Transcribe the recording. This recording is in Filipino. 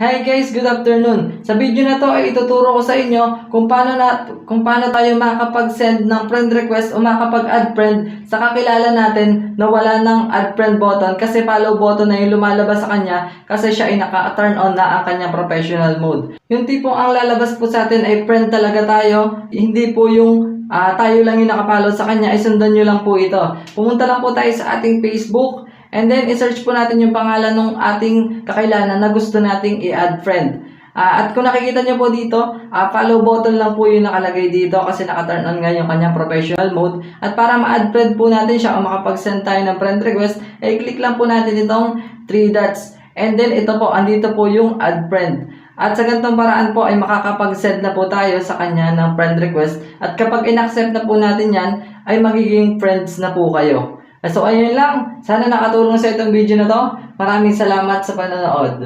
Hi guys, good afternoon. Sa video na to ay ituturo ko sa inyo kung paano na kung paano tayo makakapag-send ng friend request o makakapag-add friend sa kakilala natin na wala ng add friend button kasi follow button na yung lumalabas sa kanya kasi siya ay naka-turn on na ang kanyang professional mode. Yung tipong ang lalabas po sa atin ay friend talaga tayo, hindi po yung ah, tayo lang yung nakapollow sa kanya, ay sundan nyo lang po ito. Pumunta lang po tayo sa ating Facebook, And then, isearch po natin yung pangalan ng ating kakailanan na gusto nating i-add friend. Ah, at kung nakikita nyo po dito, ah, follow button lang po yung nakalagay dito kasi naka-turn on nga yung kanyang professional mode. At para ma-add friend po natin siya o makapag-send tayo ng friend request, ay click lang po natin itong 3 dots. And then, ito po, andito po yung add friend. At sa ganitong paraan po ay makakapag-send na po tayo sa kanya ng friend request. At kapag in-accept na po natin yan, ay magiging friends na po kayo. So ayun lang, sana nakatulong sa itong video na to. Maraming salamat sa panonood.